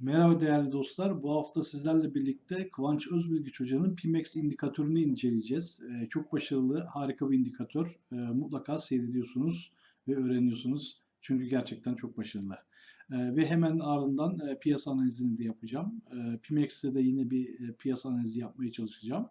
Merhaba değerli dostlar. Bu hafta sizlerle birlikte Kıvanç Özbilgiç Hoca'nın Pimex indikatörünü inceleyeceğiz. Ee, çok başarılı, harika bir indikatör. Ee, mutlaka seyrediyorsunuz ve öğreniyorsunuz. Çünkü gerçekten çok başarılı. Ee, ve hemen ardından e, piyasa analizini de yapacağım. Pimex'te de yine bir e, piyasa analizi yapmaya çalışacağım.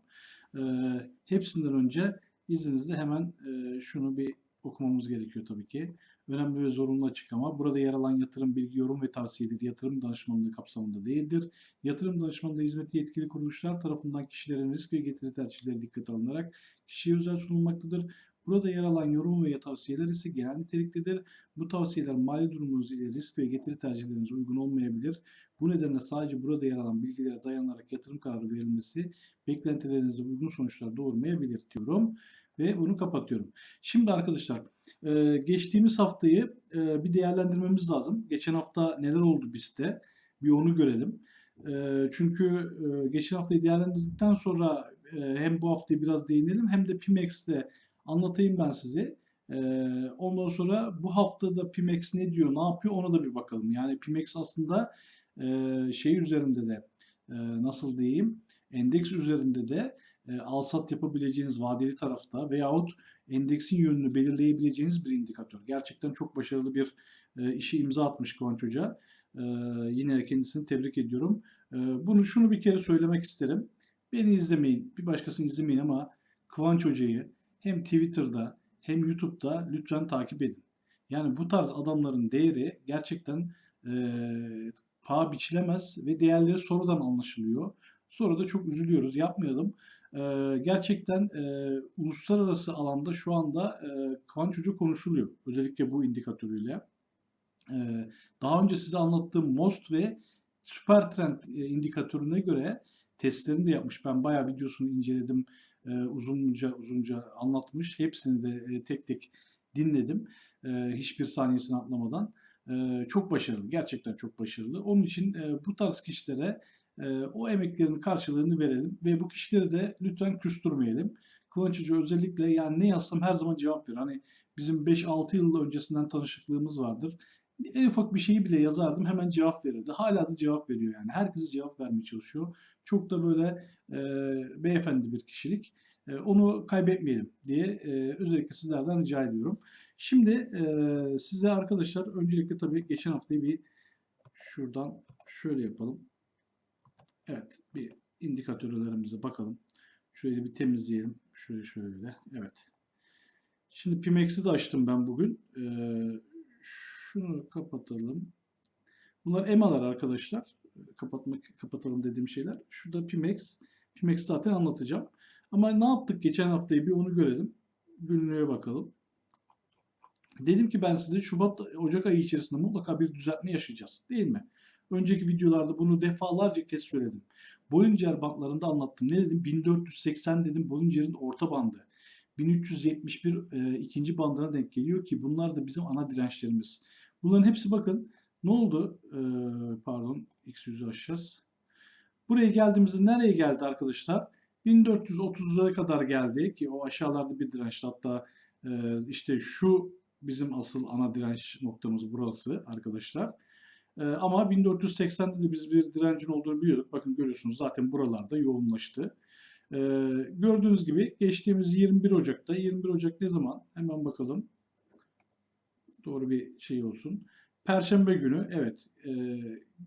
Hepsinden önce izninizle hemen e, şunu bir okumamız gerekiyor tabii ki. Önemli ve zorunlu açıklama. Burada yer alan yatırım bilgi, yorum ve tavsiyedir. Yatırım danışmanlığı kapsamında değildir. Yatırım danışmanlığı hizmeti yetkili kuruluşlar tarafından kişilerin risk ve getiri tercihleri dikkate alınarak kişiye özel sunulmaktadır. Burada yer alan yorum ve tavsiyeler ise genel niteliktedir. Bu tavsiyeler mali durumunuz ile risk ve getiri tercihlerinize uygun olmayabilir. Bu nedenle sadece burada yer alan bilgilere dayanarak yatırım kararı verilmesi beklentilerinize uygun sonuçlar doğurmayabilir diyorum ve bunu kapatıyorum. Şimdi arkadaşlar e, geçtiğimiz haftayı e, bir değerlendirmemiz lazım. Geçen hafta neler oldu bizde bir onu görelim. E, çünkü geçen haftayı değerlendirdikten sonra hem bu haftayı biraz değinelim hem de Pimex'te anlatayım ben size. ondan sonra bu haftada Pimex ne diyor, ne yapıyor ona da bir bakalım. Yani Pimex aslında şey üzerinde de nasıl diyeyim endeks üzerinde de e, al-sat yapabileceğiniz vadeli tarafta veyahut endeksin yönünü belirleyebileceğiniz bir indikatör. Gerçekten çok başarılı bir e, işi imza atmış Kıvanç Hoca. E, yine kendisini tebrik ediyorum. E, bunu şunu bir kere söylemek isterim. Beni izlemeyin, bir başkasını izlemeyin ama Kıvanç Hoca'yı hem Twitter'da hem YouTube'da lütfen takip edin. Yani bu tarz adamların değeri gerçekten e, paha biçilemez ve değerleri sonradan anlaşılıyor. Sonra da çok üzülüyoruz. Yapmayalım. Ee, gerçekten e, uluslararası alanda şu anda e, Kıvanç Hoca konuşuluyor. Özellikle bu indikatörüyle. Ee, daha önce size anlattığım MOST ve Süper Trend e, indikatörüne göre testlerini de yapmış. Ben bayağı videosunu inceledim. E, uzunca uzunca anlatmış. Hepsini de e, tek tek dinledim. E, hiçbir saniyesini atlamadan. E, çok başarılı. Gerçekten çok başarılı. Onun için e, bu tarz kişilere e, o emeklerin karşılığını verelim ve bu kişileri de lütfen küstürmeyelim. Kıvanç Hoca özellikle yani ne yazsam her zaman cevap verir. Hani bizim 5-6 yıl öncesinden tanışıklığımız vardır. En ufak bir şeyi bile yazardım hemen cevap verirdi. Hala da cevap veriyor yani. Herkese cevap vermeye çalışıyor. Çok da böyle e, beyefendi bir kişilik. E, onu kaybetmeyelim diye e, özellikle sizlerden rica ediyorum. Şimdi e, size arkadaşlar öncelikle tabii geçen haftayı bir şuradan şöyle yapalım. Evet bir indikatörlerimize bakalım. Şöyle bir temizleyelim. Şöyle şöyle. Evet. Şimdi Pimex'i de açtım ben bugün. Ee, şunu kapatalım. Bunlar EMA'lar arkadaşlar. Kapatmak, kapatalım dediğim şeyler. Şurada Pimex. Pimex zaten anlatacağım. Ama ne yaptık geçen haftayı bir onu görelim. Günlüğe bakalım. Dedim ki ben size Şubat, Ocak ayı içerisinde mutlaka bir düzeltme yaşayacağız. Değil mi? Önceki videolarda bunu defalarca kez söyledim. Bollinger bandlarında anlattım. Ne dedim? 1480 dedim Bollinger'in orta bandı. 1371 e, ikinci bandına denk geliyor ki bunlar da bizim ana dirençlerimiz. Bunların hepsi bakın ne oldu? E, pardon x100'ü aşacağız. Buraya geldiğimizde nereye geldi arkadaşlar? 1430'lara kadar geldi ki o aşağılarda bir direnç hatta e, işte şu bizim asıl ana direnç noktamız burası arkadaşlar. Ee, ama 1480'de de biz bir direncin olduğunu biliyorduk. Bakın görüyorsunuz zaten buralarda yoğunlaştı. Ee, gördüğünüz gibi geçtiğimiz 21 Ocak'ta 21 Ocak ne zaman? Hemen bakalım. Doğru bir şey olsun. Perşembe günü evet e,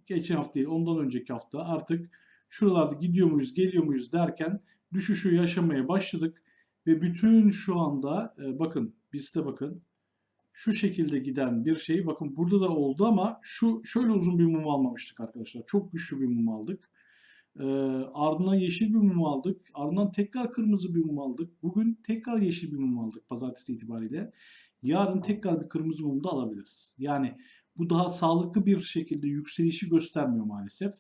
geçen hafta değil ondan önceki hafta artık şuralarda gidiyor muyuz geliyor muyuz derken düşüşü yaşamaya başladık. Ve bütün şu anda e, bakın bizde bakın şu şekilde giden bir şey bakın burada da oldu ama şu şöyle uzun bir mum almamıştık arkadaşlar. Çok güçlü bir mum aldık. Ee, ardından yeşil bir mum aldık. Ardından tekrar kırmızı bir mum aldık. Bugün tekrar yeşil bir mum aldık pazartesi itibariyle. Yarın tekrar bir kırmızı mum da alabiliriz. Yani bu daha sağlıklı bir şekilde yükselişi göstermiyor maalesef.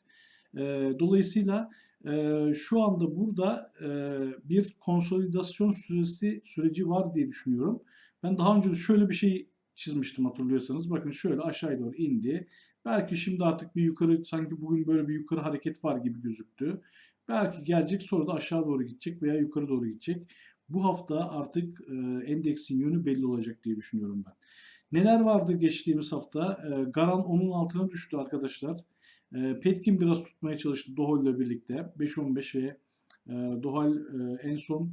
Ee, dolayısıyla e, şu anda burada e, bir konsolidasyon süresi süreci var diye düşünüyorum. Ben daha önce şöyle bir şey çizmiştim hatırlıyorsanız. Bakın şöyle aşağıya doğru indi. Belki şimdi artık bir yukarı sanki bugün böyle bir yukarı hareket var gibi gözüktü. Belki gelecek sonra da aşağı doğru gidecek veya yukarı doğru gidecek. Bu hafta artık e, endeksin yönü belli olacak diye düşünüyorum ben. Neler vardı geçtiğimiz hafta? E, Garan onun altına düştü arkadaşlar. E, Petkin biraz tutmaya çalıştı Dohol ile birlikte. 5.15 ve Dohal en son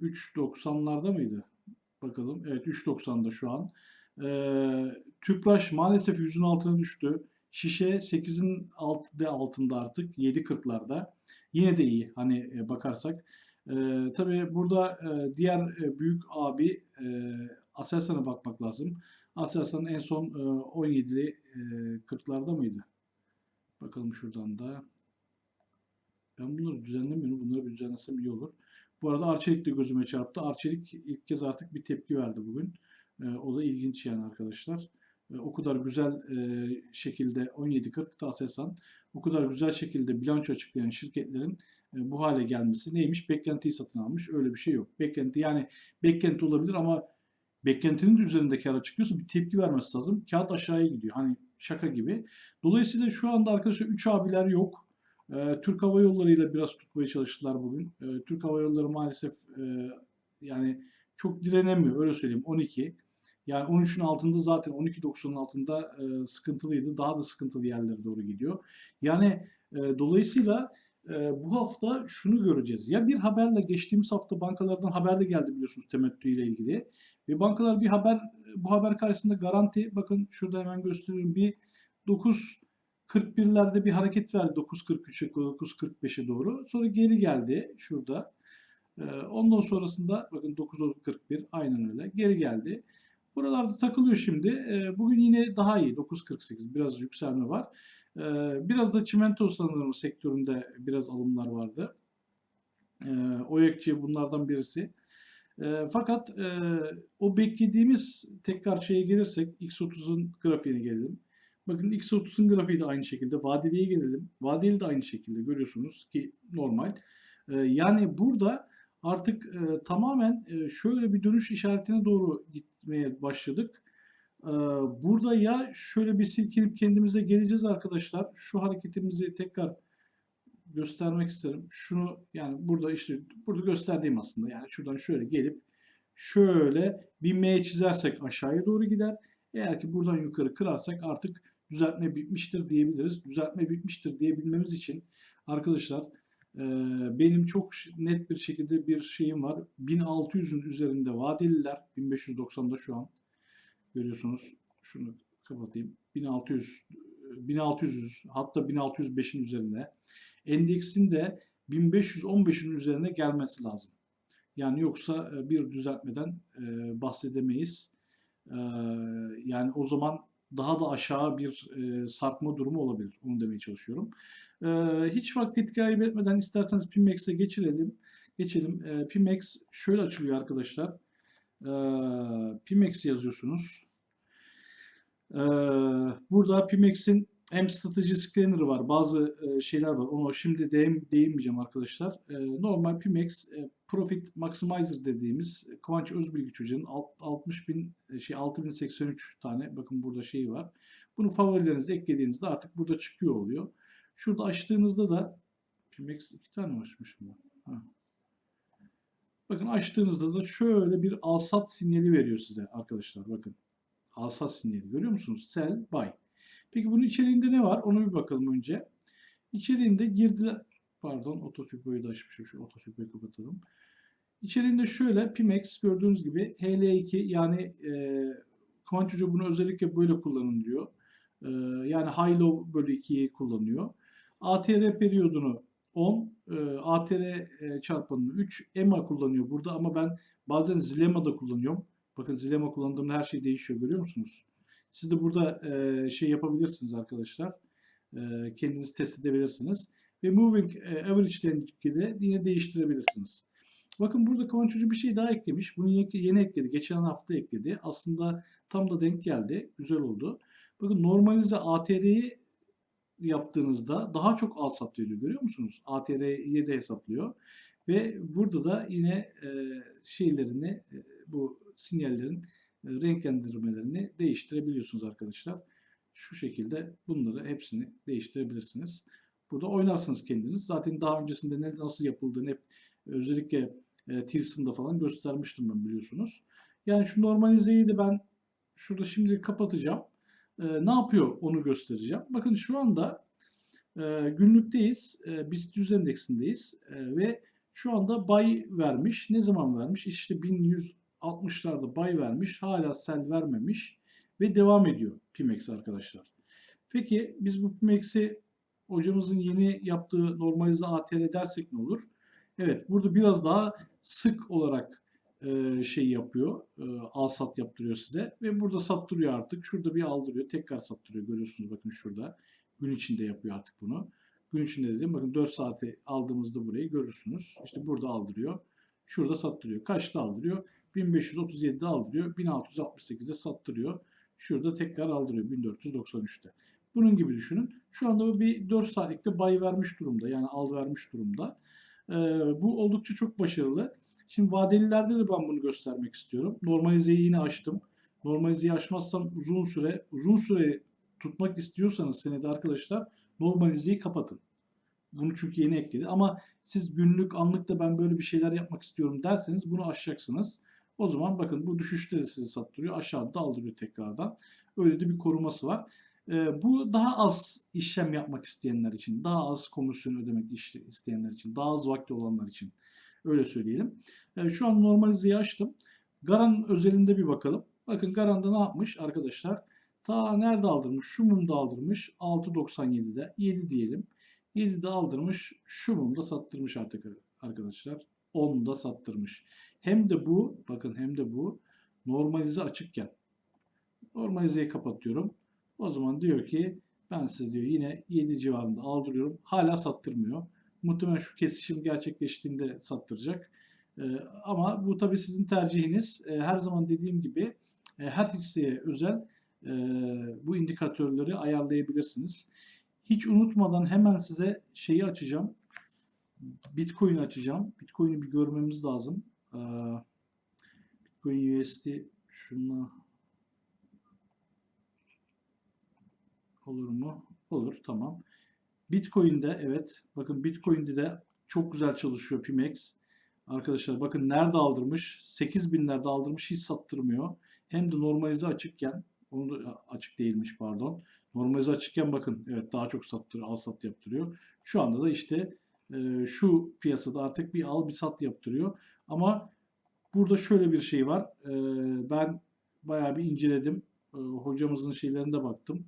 3.90'larda mıydı? Bakalım. Evet 3.90'da şu an. E, Tüpraş maalesef 100'ün altına düştü. Şişe 8'in alt, altında artık 7.40'larda. Yine de iyi hani e, bakarsak. E, tabii burada e, diğer e, büyük abi e, Aselsan'a bakmak lazım. Aselsan en son e, 17'li e, 40'larda mıydı? Bakalım şuradan da. Ben bunları düzenlemiyorum. Bunları bir düzenlesem iyi olur. Bu arada Arçelik de gözüme çarptı. Arçelik ilk kez artık bir tepki verdi bugün. E, o da ilginç yani arkadaşlar. E, o kadar güzel e, şekilde 17.40'da Aselsan o kadar güzel şekilde bilanço açıklayan şirketlerin e, bu hale gelmesi neymiş? Beklentiyi satın almış. Öyle bir şey yok. Beklenti yani beklenti olabilir ama beklentinin de üzerinde kar açıklıyorsa bir tepki vermesi lazım. Kağıt aşağıya gidiyor. Hani şaka gibi. Dolayısıyla şu anda arkadaşlar 3 abiler yok. Ee, Türk Hava Yolları ile biraz tutmaya çalıştılar bugün. Ee, Türk Hava Yolları maalesef e, yani çok direnemiyor öyle söyleyeyim 12. Yani 13'ün altında zaten 12.90'ın altında e, sıkıntılıydı. Daha da sıkıntılı yerlere doğru gidiyor. Yani e, dolayısıyla bu hafta şunu göreceğiz. Ya bir haberle geçtiğimiz hafta bankalardan haber de geldi biliyorsunuz temettü ile ilgili. Ve bankalar bir haber bu haber karşısında garanti bakın şurada hemen gösteriyorum bir 9.41'lerde bir hareket verdi 9.43'e 9.45'e doğru. Sonra geri geldi şurada. E, ondan sonrasında bakın 9.41 aynen öyle geri geldi. Buralarda takılıyor şimdi. E, bugün yine daha iyi 9.48 biraz yükselme var. E, biraz da çimento sanırım sektöründe biraz alımlar vardı. E, OYEKçi bunlardan birisi. E, fakat e, o beklediğimiz tekrar şeye gelirsek X30'un grafiğine gelelim. Bakın X30'un grafiği de aynı şekilde. Vadeliye gelelim. Vadeli de aynı şekilde görüyorsunuz ki normal. E, yani burada artık e, tamamen e, şöyle bir dönüş işaretine doğru gitmeye başladık. E, burada ya şöyle bir silkinip kendimize geleceğiz arkadaşlar. Şu hareketimizi tekrar göstermek isterim. Şunu yani burada işte burada gösterdiğim aslında yani şuradan şöyle gelip şöyle bir M çizersek aşağıya doğru gider. Eğer ki buradan yukarı kırarsak artık düzeltme bitmiştir diyebiliriz. Düzeltme bitmiştir diyebilmemiz için arkadaşlar benim çok net bir şekilde bir şeyim var. 1600'ün üzerinde vadeliler 1590'da şu an görüyorsunuz. Şunu kapatayım. 1600 1600 hatta 1605'in üzerinde endeksin de 1515'in üzerine gelmesi lazım. Yani yoksa e, bir düzeltmeden e, bahsedemeyiz. E, yani o zaman daha da aşağı bir sarkma durumu olabilir. Onu demeye çalışıyorum. Hiç vakit kaybetmeden isterseniz Pimex'e geçirelim. Geçelim. Pimex şöyle açılıyor arkadaşlar. Pimex yazıyorsunuz. Burada Pimex'in hem strateji scanner'ı var, bazı e, şeyler var. Onu şimdi değin, değinmeyeceğim arkadaşlar. E, normal Pimex e, Profit Maximizer dediğimiz Kıvanç Özbilgi çocuğun 60 bin, şey 6083 tane bakın burada şeyi var. Bunu favorilerinize eklediğinizde artık burada çıkıyor oluyor. Şurada açtığınızda da Pimex iki tane açmışım ben. Ha. Bakın açtığınızda da şöyle bir alsat sinyali veriyor size arkadaşlar bakın. Alsat sinyali görüyor musunuz? Sell, buy. Peki bunun içeriğinde ne var? Onu bir bakalım önce. İçeriğinde girdiler. Pardon otofipoyu da açmışım. Şu otofipoyu kapatalım. İçeriğinde şöyle Pimex gördüğünüz gibi HL2 yani e, Kıvanç bunu özellikle böyle kullanın diyor. E, yani High Low bölü 2'yi kullanıyor. ATR periyodunu 10, e, ATR e, çarpanını 3, EMA kullanıyor burada ama ben bazen Zilema da kullanıyorum. Bakın Zilema kullandığımda her şey değişiyor görüyor musunuz? Siz de burada e, şey yapabilirsiniz arkadaşlar. E, kendiniz test edebilirsiniz. Ve moving e, average de yine değiştirebilirsiniz. Bakın burada Kıvanç Hoca bir şey daha eklemiş. Bunu yeni, yeni ekledi. Geçen hafta ekledi. Aslında tam da denk geldi. Güzel oldu. Bakın normalize ATR'yi yaptığınızda daha çok al sat veriyor. Görüyor musunuz? ATR'yi de hesaplıyor. Ve burada da yine e, şeylerini e, bu sinyallerin renklendirmelerini değiştirebiliyorsunuz arkadaşlar. Şu şekilde bunları hepsini değiştirebilirsiniz. Burada oynarsınız kendiniz. Zaten daha öncesinde ne nasıl yapıldığını hep özellikle e, Tilson'da falan göstermiştim ben biliyorsunuz. Yani şu normalizeyi de ben şurada şimdi kapatacağım. E, ne yapıyor onu göstereceğim. Bakın şu anda E, günlükteyiz. E, BIST 100 endeksindeyiz. E, ve şu anda buy vermiş. Ne zaman vermiş? İşte 1160'larda buy vermiş. Hala sell vermemiş. Ve devam ediyor Pimex arkadaşlar. Peki biz bu Pimex'i hocamızın yeni yaptığı normalize ATL dersek ne olur? Evet burada biraz daha sık olarak e, şey yapıyor. E, al sat yaptırıyor size. Ve burada sattırıyor artık. Şurada bir aldırıyor. Tekrar sattırıyor. Görüyorsunuz bakın şurada. Gün içinde yapıyor artık bunu. Gün içinde dedim. Bakın 4 saate aldığımızda burayı görürsünüz. İşte burada aldırıyor. Şurada sattırıyor. Kaçta aldırıyor? 1537'de aldırıyor. 1668'de sattırıyor. Şurada tekrar aldırıyor 1493'te. Bunun gibi düşünün. Şu anda bu bir 4 saatlikte bay vermiş durumda. Yani al vermiş durumda. Ee, bu oldukça çok başarılı. Şimdi vadelilerde de ben bunu göstermek istiyorum. Normalizeyi yine açtım. Normalizeyi açmazsam uzun süre uzun süre tutmak istiyorsanız senede arkadaşlar normalizeyi kapatın. Bunu çünkü yeni ekledi. Ama siz günlük anlıkta ben böyle bir şeyler yapmak istiyorum derseniz bunu aşacaksınız. O zaman bakın bu düşüşte de sizi sattırıyor. Aşağıda aldırıyor tekrardan. Öyle de bir koruması var. Ee, bu daha az işlem yapmak isteyenler için, daha az komisyon ödemek isteyenler için, daha az vakti olanlar için öyle söyleyelim. Ee, şu an normalizeyi açtım. Garan özelinde bir bakalım. Bakın Garan'da ne yapmış arkadaşlar? Ta nerede aldırmış? Şu mumda aldırmış. 6.97'de. 7 diyelim. 7'de aldırmış. Şu mumda sattırmış artık arkadaşlar. 10'da sattırmış. Hem de bu bakın hem de bu normalize açıkken. Normalizeyi kapatıyorum. O zaman diyor ki ben size diyor yine 7 civarında aldırıyorum. Hala sattırmıyor. Muhtemelen şu kesişim gerçekleştiğinde sattıracak. Ee, ama bu tabi sizin tercihiniz. Ee, her zaman dediğim gibi e, her hisseye özel e, bu indikatörleri ayarlayabilirsiniz. Hiç unutmadan hemen size şeyi açacağım. Bitcoin açacağım. Bitcoin'i bir görmemiz lazım. Ee, Bitcoin USD şuna olur mu? Olur tamam. Bitcoin'de evet bakın Bitcoin'de de çok güzel çalışıyor Pimex. Arkadaşlar bakın nerede aldırmış? 8000'lerde aldırmış hiç sattırmıyor. Hem de normalize açıkken onu da açık değilmiş pardon. Normalize açıkken bakın evet daha çok sattırıyor, al sat yaptırıyor. Şu anda da işte e, şu piyasada artık bir al bir sat yaptırıyor. Ama burada şöyle bir şey var. E, ben bayağı bir inceledim. E, hocamızın şeylerine baktım.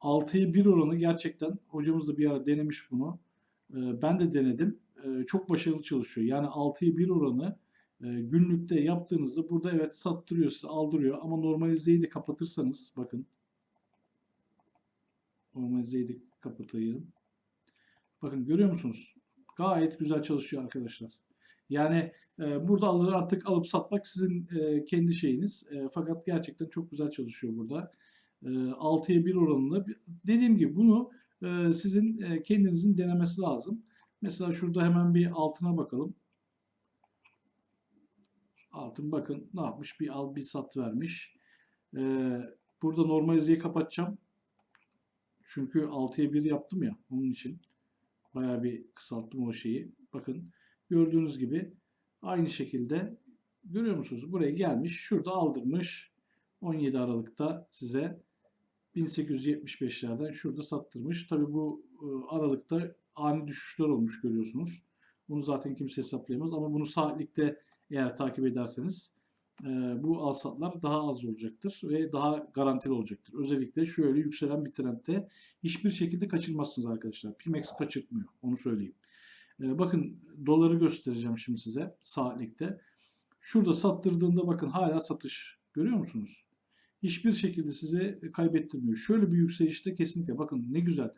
6'ya 1 oranı gerçekten hocamız da bir ara denemiş bunu. E, ben de denedim. E, çok başarılı çalışıyor. Yani 6'ya 1 oranı e, günlükte yaptığınızda burada evet sattırıyor size aldırıyor ama normalizeyi de kapatırsanız bakın normalizeyi de kapatayım. Bakın görüyor musunuz? Gayet güzel çalışıyor arkadaşlar. Yani e, burada alır artık alıp satmak sizin e, kendi şeyiniz. E, fakat gerçekten çok güzel çalışıyor burada. E, 6'ya 1 oranında. Dediğim gibi bunu e, sizin e, kendinizin denemesi lazım. Mesela şurada hemen bir altına bakalım. Altın bakın ne yapmış? Bir al bir sat vermiş. E, burada normalizeyi kapatacağım. Çünkü 6'ya 1 yaptım ya onun için. Bayağı bir kısalttım o şeyi. Bakın gördüğünüz gibi aynı şekilde görüyor musunuz? Buraya gelmiş. Şurada aldırmış. 17 Aralık'ta size 1875'lerden şurada sattırmış. Tabi bu e, aralıkta ani düşüşler olmuş görüyorsunuz. Bunu zaten kimse hesaplayamaz ama bunu saatlikte eğer takip ederseniz bu alsatlar daha az olacaktır ve daha garantili olacaktır. Özellikle şöyle yükselen bir trendte hiçbir şekilde kaçırmazsınız arkadaşlar. Pimex kaçırtmıyor onu söyleyeyim. E, bakın doları göstereceğim şimdi size saatlikte. Şurada sattırdığında bakın hala satış görüyor musunuz? Hiçbir şekilde size kaybettirmiyor. Şöyle bir yükselişte kesinlikle bakın ne güzel.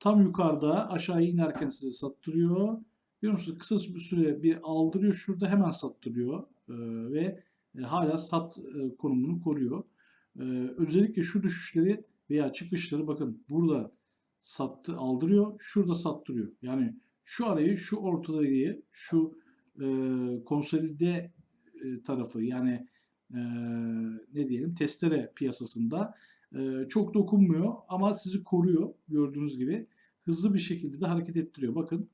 Tam yukarıda aşağıya inerken size sattırıyor. Biliyor musunuz? Kısa süre bir aldırıyor şurada hemen sattırıyor. Ee, ve e, hala sat e, konumunu koruyor. Ee, özellikle şu düşüşleri veya çıkışları bakın burada sattı aldırıyor. Şurada sattırıyor. Yani şu arayı şu ortadayı şu e, konsolide e, tarafı yani e, ne diyelim testere piyasasında e, çok dokunmuyor ama sizi koruyor gördüğünüz gibi. Hızlı bir şekilde de hareket ettiriyor. Bakın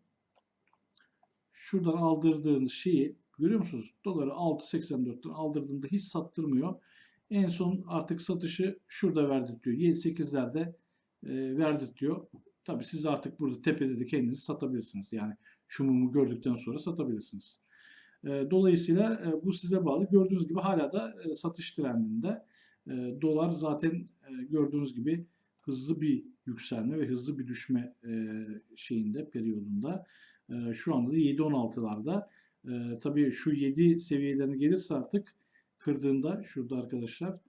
şuradan aldırdığınız şeyi görüyor musunuz? Doları 6.84'ten aldırdığında hiç sattırmıyor. En son artık satışı şurada verdirtiyor. 7-8'lerde e, verdirtiyor. Tabii siz artık burada tepede de kendiniz satabilirsiniz. Yani şu mumu gördükten sonra satabilirsiniz. E, dolayısıyla e, bu size bağlı. Gördüğünüz gibi hala da e, satış trendinde. E, dolar zaten e, gördüğünüz gibi hızlı bir yükselme ve hızlı bir düşme e, şeyinde, periyodunda. E, şu anda da 7.16'larda. E, tabii şu 7 seviyelerine gelirse artık kırdığında şurada arkadaşlar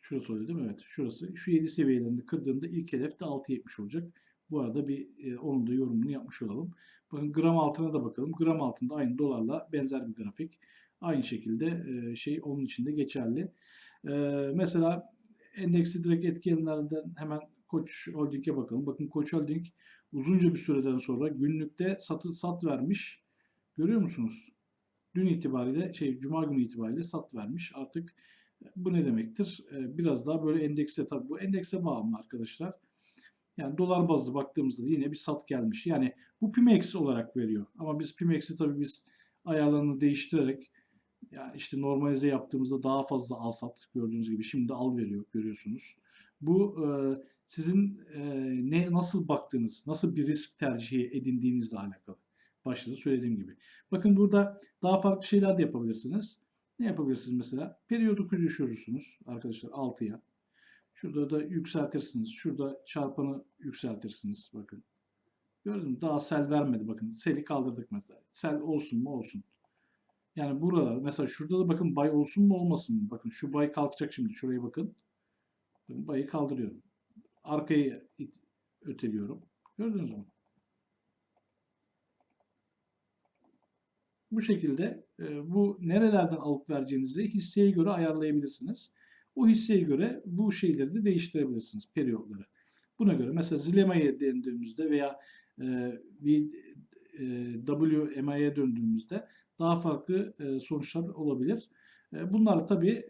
şurası oluyor değil mi? Evet şurası. Şu 7 seviyelerini kırdığında ilk hedef de 6.70 olacak. Bu arada bir e, onun da yorumunu yapmış olalım. Bakın gram altına da bakalım. Gram altında aynı dolarla benzer bir grafik. Aynı şekilde e, şey onun için de geçerli. E, mesela endeksi direkt etkileyenlerden hemen Koç Holding'e bakalım. Bakın Koç Holding uzunca bir süreden sonra günlükte satı sat vermiş. Görüyor musunuz? Dün itibariyle şey cuma günü itibariyle sat vermiş. Artık bu ne demektir? Ee, Biraz daha böyle endekse tabii bu endekse bağımlı arkadaşlar. Yani dolar bazlı baktığımızda da yine bir sat gelmiş. Yani bu Pimex olarak veriyor. Ama biz Pimex'i tabii biz ayarlarını değiştirerek yani işte normalize yaptığımızda daha fazla al sat gördüğünüz gibi şimdi al veriyor görüyorsunuz. Bu e, sizin e, ne nasıl baktığınız, nasıl bir risk tercihi edindiğinizle alakalı. Başta söylediğim gibi. Bakın burada daha farklı şeyler de yapabilirsiniz. Ne yapabilirsiniz mesela? Periyodu düşürürsünüz arkadaşlar 6'ya. Şurada da yükseltirsiniz. Şurada çarpanı yükseltirsiniz. Bakın. Gördün mü? Daha sel vermedi. Bakın seli kaldırdık mesela. Sel olsun mu olsun. Yani burada mesela şurada da bakın bay olsun mu olmasın mı? Bakın şu bay kalkacak şimdi. Şuraya bakın. Bakın bayı kaldırıyorum. Arkayı öteliyorum. Gördünüz mü? Bu şekilde e, bu nerelerden alıp vereceğinizi hisseye göre ayarlayabilirsiniz. O hisseye göre bu şeyleri de değiştirebilirsiniz periyotları. Buna göre mesela Zilema'ya döndüğümüzde veya e, e, WMA'ya döndüğümüzde daha farklı e, sonuçlar olabilir. E, bunlar tabii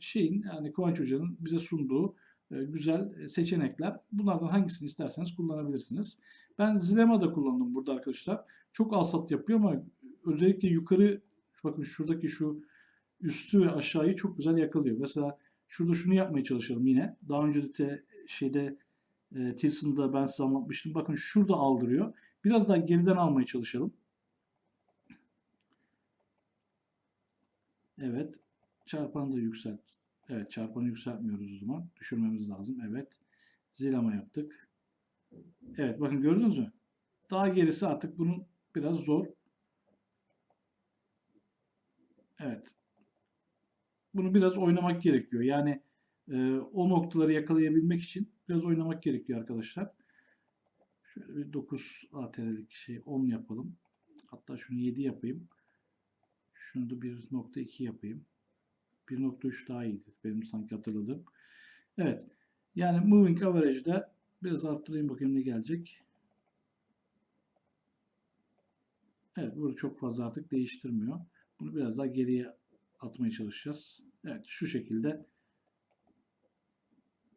şeyin yani Kıvanç Hoca'nın bize sunduğu güzel seçenekler. Bunlardan hangisini isterseniz kullanabilirsiniz. Ben Zilema'da kullandım burada arkadaşlar. Çok al sat yapıyor ama özellikle yukarı bakın şuradaki şu üstü ve aşağıyı çok güzel yakalıyor. Mesela şurada şunu yapmaya çalışalım yine. Daha önce de te- şeyde e, Tilson'da ben size anlatmıştım. Bakın şurada aldırıyor. Biraz daha geriden almaya çalışalım. Evet. Çarpanı da yükselt. Evet çarpanı yükseltmiyoruz o zaman. Düşürmemiz lazım. Evet. Zilama yaptık. Evet bakın gördünüz mü? Daha gerisi artık bunun biraz zor. Evet. Bunu biraz oynamak gerekiyor. Yani e, o noktaları yakalayabilmek için biraz oynamak gerekiyor arkadaşlar. Şöyle bir 9 ATR'lik şey 10 yapalım. Hatta şunu 7 yapayım. Şunu da 1.2 yapayım. 1.3 daha iyiydi. Benim sanki hatırladığım. Evet. Yani moving average'da biraz arttırayım bakayım ne gelecek. Evet burada çok fazla artık değiştirmiyor. Bunu biraz daha geriye atmaya çalışacağız. Evet şu şekilde.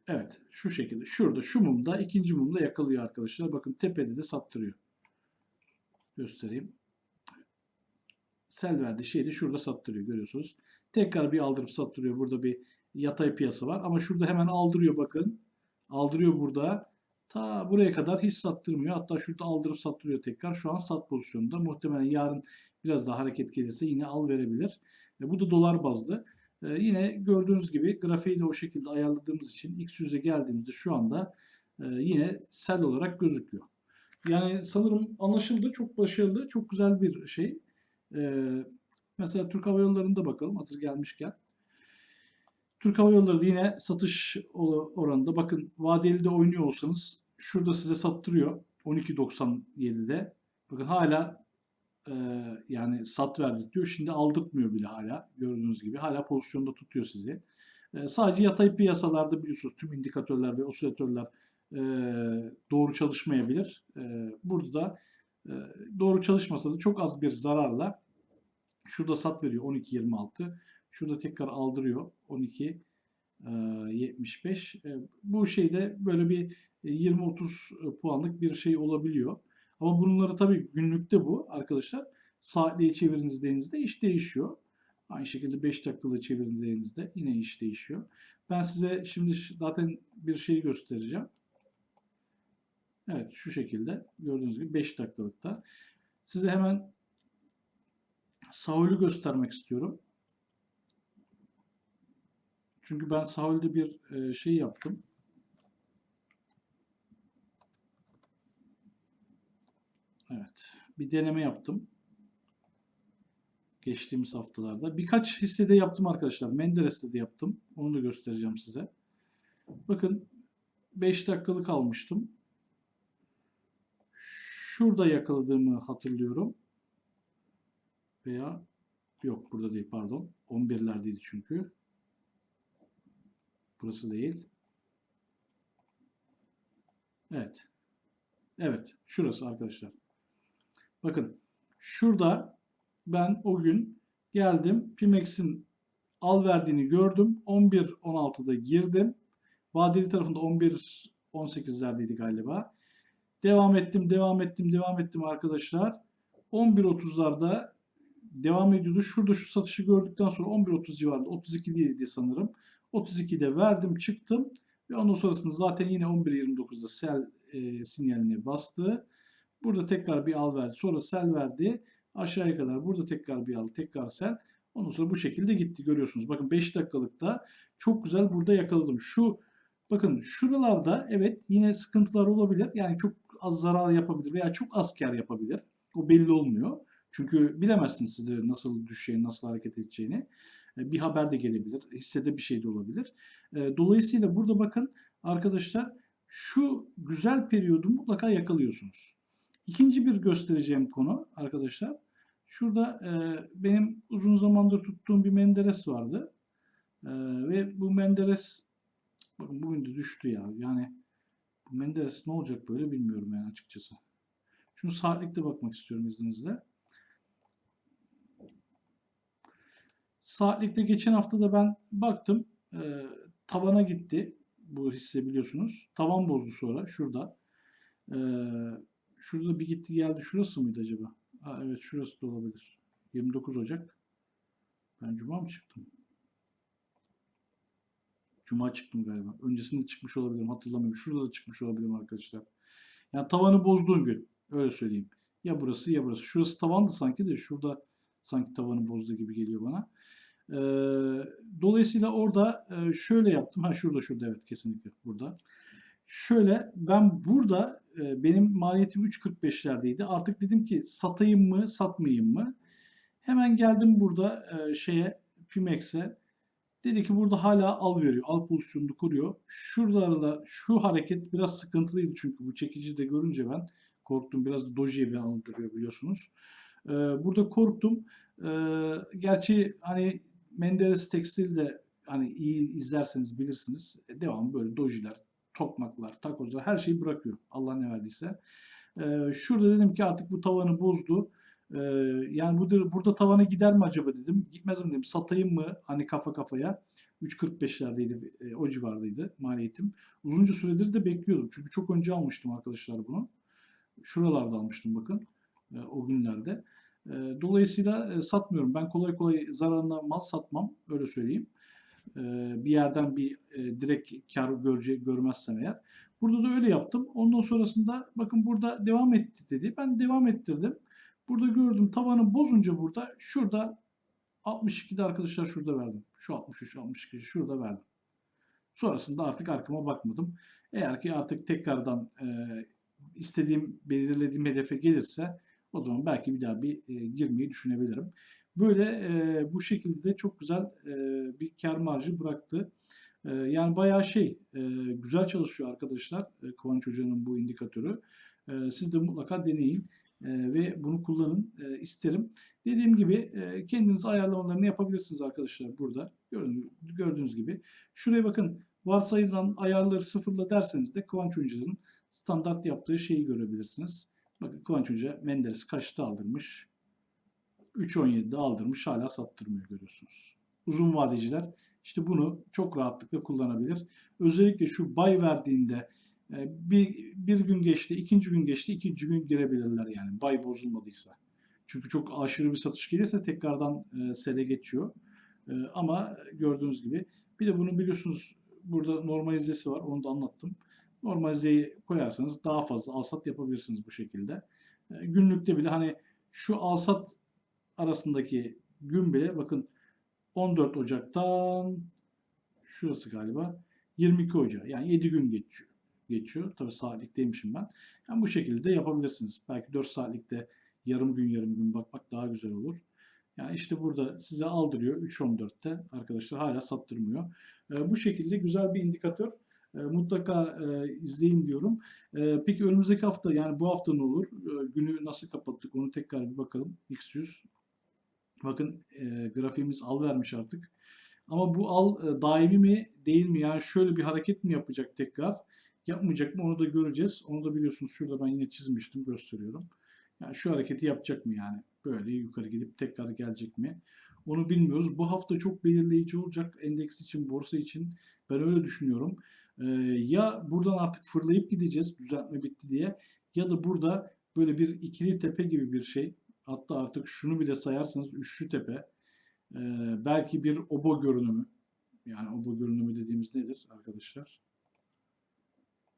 Evet şu şekilde. Şurada şu mumda ikinci mumda yakalıyor arkadaşlar. Bakın tepede de sattırıyor. Göstereyim. Sel verdiği şeyi de şurada sattırıyor görüyorsunuz. Tekrar bir aldırıp sattırıyor. Burada bir yatay piyasa var. Ama şurada hemen aldırıyor bakın. Aldırıyor burada. Ta buraya kadar hiç sattırmıyor. Hatta şurada aldırıp sattırıyor tekrar. Şu an sat pozisyonunda. Muhtemelen yarın biraz daha hareket gelirse yine al verebilir. E, bu da dolar bazlı. E, yine gördüğünüz gibi grafiği de o şekilde ayarladığımız için x yüze geldiğimizde şu anda e, yine sell olarak gözüküyor. Yani sanırım anlaşıldı. Çok başarılı. Çok güzel bir şey. E, mesela Türk Hava Yolları'nda bakalım hazır gelmişken. Türk Hava Yolları yine satış oranında bakın vadeli de oynuyor olsanız şurada size sattırıyor 12.97'de. Bakın hala e, yani sat verdik diyor. Şimdi aldırtmıyor bile hala gördüğünüz gibi. Hala pozisyonda tutuyor sizi. E, sadece yatay piyasalarda biliyorsunuz tüm indikatörler ve osilatörler e, doğru çalışmayabilir. E, burada da e, doğru çalışmasa da çok az bir zararla şurada sat veriyor 12.26. Şurada tekrar aldırıyor 12 75. Bu şeyde böyle bir 20-30 puanlık bir şey olabiliyor. Ama bunları tabii günlükte bu arkadaşlar. Saatliğe çevirdiğinizde iş değişiyor. Aynı şekilde 5 dakikalığı çevirdiğinizde yine iş değişiyor. Ben size şimdi zaten bir şey göstereceğim. Evet şu şekilde gördüğünüz gibi 5 dakikalıkta. Size hemen Saul'ü göstermek istiyorum. Çünkü ben Saul'de bir e, şey yaptım. Evet. Bir deneme yaptım. Geçtiğimiz haftalarda. Birkaç hissede yaptım arkadaşlar. Menderes'te de yaptım. Onu da göstereceğim size. Bakın 5 dakikalık almıştım. Şurada yakaladığımı hatırlıyorum. Veya yok burada değil pardon. 11'lerdeydi çünkü. Burası değil. Evet. Evet. Şurası arkadaşlar. Bakın. Şurada ben o gün geldim. Pimex'in al verdiğini gördüm. 11-16'da girdim. Vadeli tarafında 11-18'lerdeydi galiba. Devam ettim, devam ettim, devam ettim arkadaşlar. 11.30'larda devam ediyordu. Şurada şu satışı gördükten sonra 11.30 civarında 32 değildi sanırım. 32'de verdim çıktım. Ve ondan sonrasında zaten yine 11.29'da sell e, sinyalini bastı. Burada tekrar bir al verdi. Sonra sell verdi. Aşağıya kadar burada tekrar bir al, tekrar sell. Ondan sonra bu şekilde gitti görüyorsunuz. Bakın 5 dakikalıkta çok güzel burada yakaladım. Şu bakın şuralarda evet yine sıkıntılar olabilir. Yani çok az zarar yapabilir veya çok az kar yapabilir. O belli olmuyor. Çünkü bilemezsiniz siz de nasıl düşeceğini, nasıl hareket edeceğini. E, Bir haber de gelebilir. Hissede bir şey de olabilir. E, Dolayısıyla burada bakın arkadaşlar şu güzel periyodu mutlaka yakalıyorsunuz. İkinci bir göstereceğim konu arkadaşlar. Şurada e, benim uzun zamandır tuttuğum bir Menderes vardı. E, ve bu Menderes bakın bugün de düştü ya. Yani bu Menderes ne olacak böyle bilmiyorum yani açıkçası. Şunu saatlikte bakmak istiyorum izninizle. Saatlikte geçen hafta da ben baktım. E, tavana gitti bu hisse biliyorsunuz. Tavan bozdu sonra şurada. E, şurada bir gitti geldi. Şurası mıydı acaba? Ha, evet şurası da olabilir. 29 Ocak. Ben Cuma mı çıktım? Cuma çıktım galiba. Öncesinde çıkmış olabilirim hatırlamıyorum. Şurada da çıkmış olabilirim arkadaşlar. Yani tavanı bozduğun gün. Öyle söyleyeyim. Ya burası ya burası. Şurası tavandı sanki de şurada sanki tavanı bozdu gibi geliyor bana. Ee, dolayısıyla orada e, şöyle yaptım. Ha şurada şurada evet kesinlikle burada. Şöyle ben burada e, benim maliyetim 3.45'lerdeydi. Artık dedim ki satayım mı satmayayım mı? Hemen geldim burada e, şeye Pimex'e. Dedi ki burada hala al veriyor. Al pozisyonunu kuruyor. Şuralarda şu hareket biraz sıkıntılıydı çünkü bu çekici de görünce ben korktum. Biraz da Doji'ye bir andırıyor biliyorsunuz. Ee, burada korktum. Gerçi hani Menderes Tekstil de hani iyi izlerseniz bilirsiniz. E, devamlı böyle dojiler, tokmaklar, takozlar her şeyi bırakıyor. Allah ne verdiyse. Ee, şurada dedim ki artık bu tavanı bozdu. Ee, yani burada, burada tavana gider mi acaba dedim. Gitmez mi dedim. Satayım mı hani kafa kafaya. 3.45'lerdeydi e, o civardaydı maliyetim. Uzunca süredir de bekliyordum. Çünkü çok önce almıştım arkadaşlar bunu. Şuralarda almıştım bakın. e, o günlerde. E, dolayısıyla e, satmıyorum. Ben kolay kolay zararına mal satmam. Öyle söyleyeyim. E, bir yerden bir e, direkt kar görece, görmezsem eğer. Burada da öyle yaptım. Ondan sonrasında bakın burada devam etti dedi. Ben devam ettirdim. Burada gördüm tavanı bozunca burada şurada 62'de arkadaşlar şurada verdim. Şu 63, 62 şurada verdim. Sonrasında artık arkama bakmadım. Eğer ki artık tekrardan e, istediğim, belirlediğim hedefe gelirse o zaman belki bir daha bir e, girmeyi düşünebilirim. Böyle e, bu şekilde de çok güzel e, bir kar marjı bıraktı. E, yani bayağı şey e, güzel çalışıyor arkadaşlar e, Kıvanç Hoca'nın bu indikatörü. E, siz de mutlaka deneyin e, ve bunu kullanın e, isterim. Dediğim gibi e, kendiniz ayarlamalarını yapabilirsiniz arkadaşlar burada. Gördüğünüz, gördüğünüz gibi. Şuraya bakın varsayılan ayarları sıfırla derseniz de Kıvanç Hoca'nın standart yaptığı şeyi görebilirsiniz. Bakın Kıvanç Hoca Menderes kaçta aldırmış? 3.17'de aldırmış hala sattırmıyor görüyorsunuz. Uzun vadeciler işte bunu çok rahatlıkla kullanabilir. Özellikle şu bay verdiğinde e, bir, bir gün geçti, ikinci gün geçti, ikinci gün girebilirler yani bay bozulmadıysa. Çünkü çok aşırı bir satış gelirse tekrardan e, sele geçiyor. E, ama gördüğünüz gibi bir de bunu biliyorsunuz burada normalizesi var onu da anlattım. Normalizeyi koyarsanız daha fazla alsat yapabilirsiniz bu şekilde. E, günlükte bile hani şu alsat arasındaki gün bile bakın 14 Ocak'tan şurası galiba 22 Ocak yani 7 gün geçiyor. geçiyor. Tabi saatlikteymişim ben. Yani bu şekilde de yapabilirsiniz. Belki 4 saatlikte yarım gün yarım gün bakmak daha güzel olur. Yani işte burada size aldırıyor 3.14'te arkadaşlar hala sattırmıyor. E, bu şekilde güzel bir indikatör. E, mutlaka e, izleyin diyorum. E, peki önümüzdeki hafta yani bu hafta ne olur? E, günü nasıl kapattık onu tekrar bir bakalım. X100. Bakın e, grafiğimiz al vermiş artık. Ama bu al e, daimi mi değil mi? Yani şöyle bir hareket mi yapacak tekrar? Yapmayacak mı? Onu da göreceğiz. Onu da biliyorsunuz şurada ben yine çizmiştim gösteriyorum. Yani şu hareketi yapacak mı yani? Böyle yukarı gidip tekrar gelecek mi? Onu bilmiyoruz. Bu hafta çok belirleyici olacak endeks için, borsa için. Ben öyle düşünüyorum. Ee, ya buradan artık fırlayıp gideceğiz düzeltme bitti diye ya da burada böyle bir ikili tepe gibi bir şey hatta artık şunu bile sayarsanız üçlü tepe ee, belki bir obo görünümü yani obo görünümü dediğimiz nedir arkadaşlar?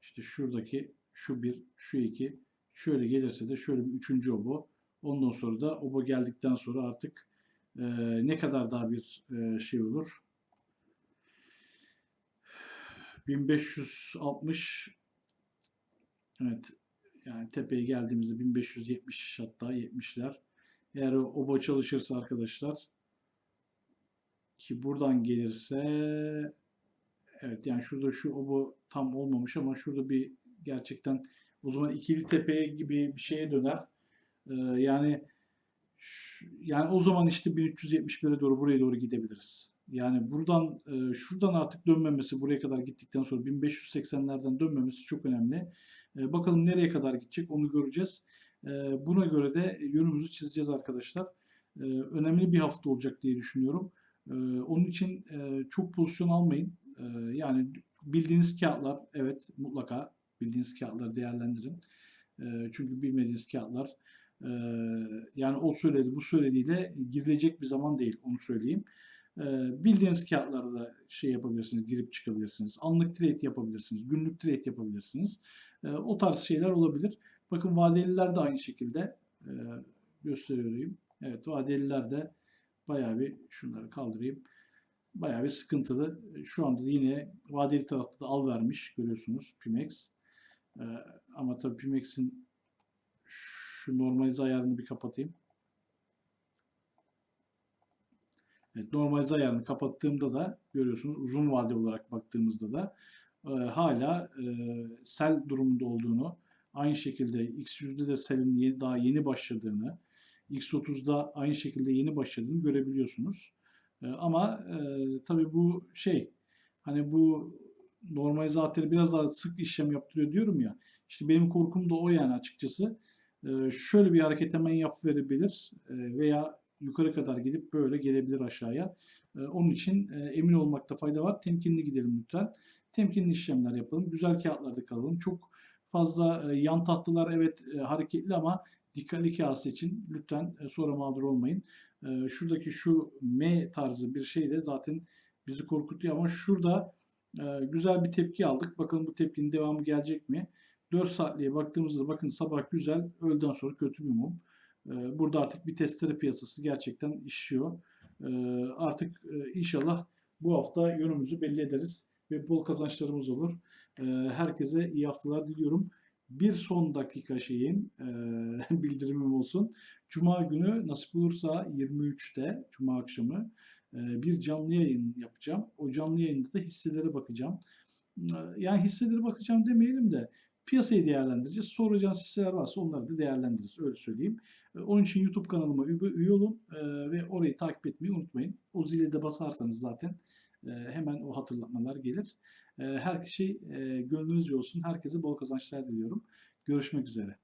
İşte şuradaki şu bir, şu iki şöyle gelirse de şöyle bir üçüncü obo ondan sonra da obo geldikten sonra artık e, ne kadar daha bir e, şey olur 1560 evet yani tepeye geldiğimizde 1570 hatta 70'ler eğer oba çalışırsa arkadaşlar ki buradan gelirse evet yani şurada şu obo tam olmamış ama şurada bir gerçekten o zaman ikili tepeye gibi bir şeye döner. Ee, yani yani o zaman işte 1371'e doğru buraya doğru gidebiliriz. Yani buradan e, şuradan artık dönmemesi buraya kadar gittikten sonra 1580'lerden dönmemesi çok önemli. E, bakalım nereye kadar gidecek onu göreceğiz. E, buna göre de yönümüzü çizeceğiz arkadaşlar. E, önemli bir hafta olacak diye düşünüyorum. Onun için çok pozisyon almayın. Yani bildiğiniz kağıtlar evet mutlaka bildiğiniz kağıtları değerlendirin. Çünkü bilmediğiniz kağıtlar yani o söyledi bu söylediğiyle girilecek bir zaman değil onu söyleyeyim. Ee, bildiğiniz kağıtlarda şey yapabilirsiniz, girip çıkabilirsiniz. Anlık trade yapabilirsiniz, günlük trade yapabilirsiniz. Ee, o tarz şeyler olabilir. Bakın vadeliler de aynı şekilde e, gösteriyorum. Evet vadeliler de bayağı bir şunları kaldırayım. Bayağı bir sıkıntılı. Şu anda da yine vadeli tarafta da al vermiş görüyorsunuz Pimex. Ee, ama tabii Pimex'in şu normalize ayarını bir kapatayım. Evet, normalize ayarını kapattığımda da görüyorsunuz uzun vade olarak baktığımızda da e, hala e, sel durumunda olduğunu aynı şekilde X100'de de selin daha yeni başladığını X30'da aynı şekilde yeni başladığını görebiliyorsunuz. E, ama e, tabii bu şey hani bu normalizatörü biraz daha sık işlem yaptırıyor diyorum ya. İşte benim korkum da o yani açıkçası. E, şöyle bir hareket hemen yap verebilir e, veya yukarı kadar gidip böyle gelebilir aşağıya. E, onun için e, emin olmakta fayda var. Temkinli gidelim lütfen. Temkinli işlemler yapalım. Güzel kağıtlarda kalalım. Çok fazla e, yan tahtalar evet e, hareketli ama dikkatli kağıt seçin. Lütfen sonra mağdur olmayın. Şuradaki şu M tarzı bir şey de zaten bizi korkutuyor ama şurada güzel bir tepki aldık. Bakalım bu tepkinin devamı gelecek mi? 4 saatliğe baktığımızda bakın sabah güzel, öğleden sonra kötü bir mum. Ee, burada artık bir testere piyasası gerçekten işliyor. Ee, artık e, inşallah bu hafta yönümüzü belli ederiz ve bol kazançlarımız olur. Ee, herkese iyi haftalar diliyorum. Bir son dakika şeyim, e, bildirimim olsun. Cuma günü nasip olursa 23'te, Cuma akşamı e, bir canlı yayın yapacağım. O canlı yayında da hisselere bakacağım. Yani hisselere bakacağım demeyelim de piyasayı değerlendireceğiz. Soracağınız hisseler varsa onları da değerlendiririz. Öyle söyleyeyim. E, onun için YouTube kanalıma üye olun e, ve orayı takip etmeyi unutmayın. O zile de basarsanız zaten e, hemen o hatırlatmalar gelir. Her şey gönlünüzce olsun. Herkese bol kazançlar diliyorum. Görüşmek üzere.